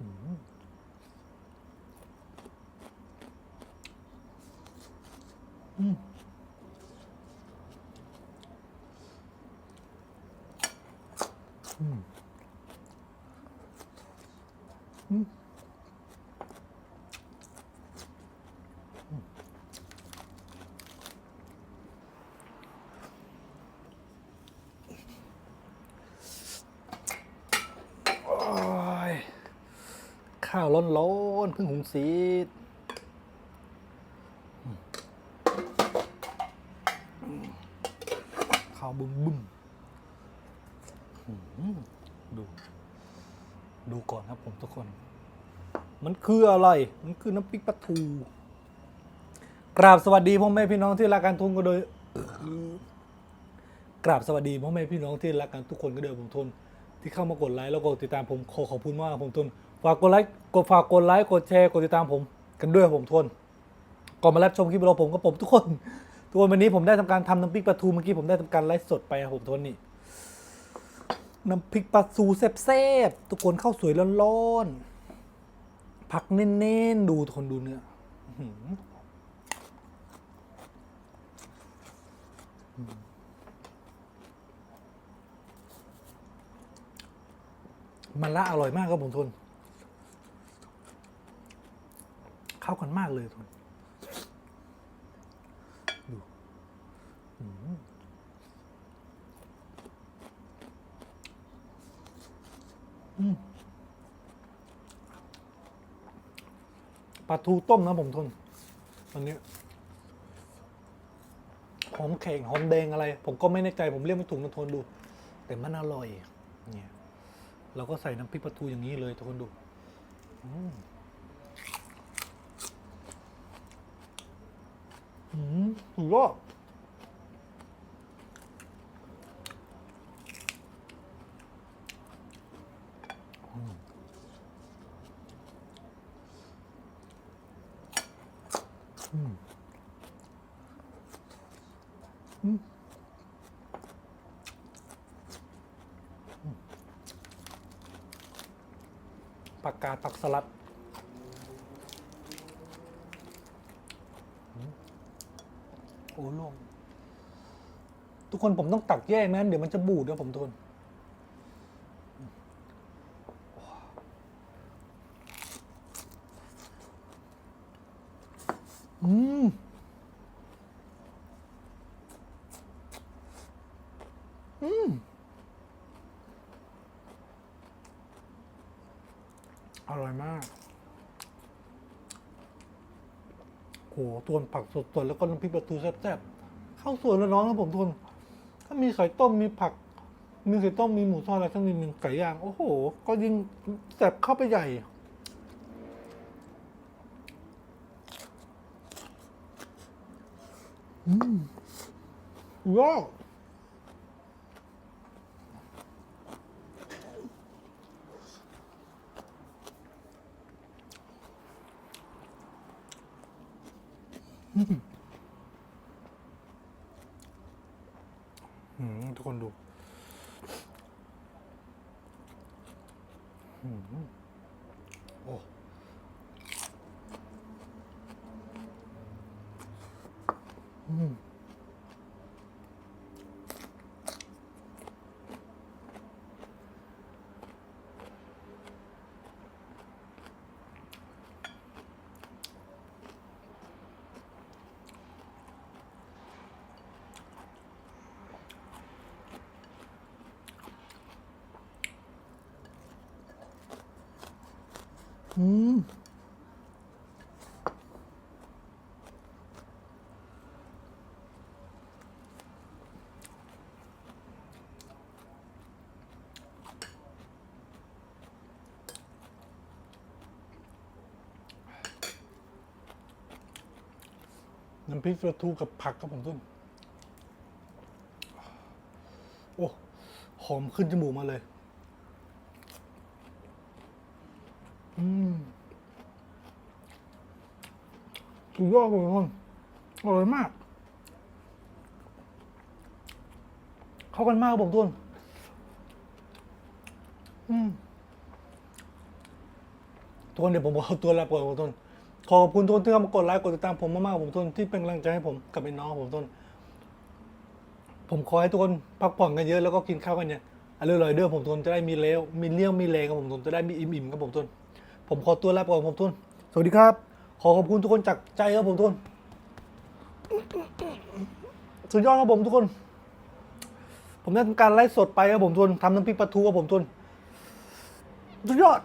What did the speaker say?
อืมอืมอืมอืมโอ้ย ข้าวร้อนๆเพิ่งหุงสีดอืมข้าวบึ้มบึ้มอื้อหือดู ดูก่อนครับผมทุกคน มันคืออะไร มันคือน้ำพริกปลาทู กราบสวัสดีพ่อแม่พี่น้องที่รักกันทุนก็โดยกราบสวัสดีพ่อแม่พี่น้องที่รักกันทุกคนก็เดิมผมทนที่เข้ามากดไลค์แล้วก็ติดตามผมขอขอบคุณมากผมทน ฝากกดไลค์กดฝากกดไลค์กดแชร์กดติดตามผมกันด้วยผมทนก่อนมารับชมคลิปวิดีโอผมกับผมทุกคนทุกคนวันนี้ผมได้ทำการทำน้ำพริกปลาทูเมื่อกี้ผมได้ทำการไลฟ์สดไปครับผมทนนี่น้ำพริกปลาทูแซ่บๆทุกคนข้าวสวยร้อนๆผักเน้นๆดูทุกคนดูเนื้อมันละอร่อยมากครับผมทน เข้า กันมากเลยทนดูปลาทูต้มนะผมทุนอันนี้หอมแข็งหอมแดงอะไร ผมก็ไม่แน่ใจผมเรียกไม่ถูกนะทุนดู แต่มันอร่อยเนี่ยเราก็ใส่น้ำพริกปลาทูอย่างนี้เลยทุกคนดู อืมอืม สุดยอดอืมอืมผักกาดผักสลัดอืม โอ้ลงทุกคนผมต้องตักแยกนะเดี๋ยวมันจะบูดนะผมทุนอืมอืมอร่อยมาก โหตัวผักสดๆแล้วก็น้ำพริกปลาทูแซ่บๆข้าวสวยแล้วน้องนะผมทนถ้ามีไข่ต้มมีผัก มีไข่ต้มมีหมูทอดอะไรทั้งนิดนึงไก่ย่างโอ้โห ก็ยิ่งแซ่บเข้าไปใหญ่อืมว้าว ทุกคนดูโอ้อืม อืมน้ำพริกปลาทูกับผักครับผมทุกโอ้ หอมขึ้นจมูกมาเลย อืม สุดยอดเลยทุกคนอร่อยมาก เข้ากันมากครับผมทุกคนอืมทุกคนเดี๋ยวผมขอตัวลาไปก่อนผมทุนขอบคุณทุกคนที่เข้ามากดไลค์กดติดตามผมมากๆผมทุนที่เป็นกำลังใจให้ผมกับไอ้น้องผมทุนผมขอให้ทุกคนพักผ่อนกันเยอะแล้วก็กินข้าวกันเนี่ยอร่อยๆเด้อผมทุนจะได้มีเลี้ยวมีเลี้ยวมีแรงครับผมทุนจะได้มีอิ่มๆครับผมทุน ผมขอตัวลาไปก่อนผมทุน สวัสดีครับ ขอขอบคุณทุกคนจากใจครับผมทุนสุดยอดครับผมทุกคน ผมได้ทำการไลฟ์สดไปครับผมทุนทำน้ำพริกปลาทูครับผมทุน สุดยอด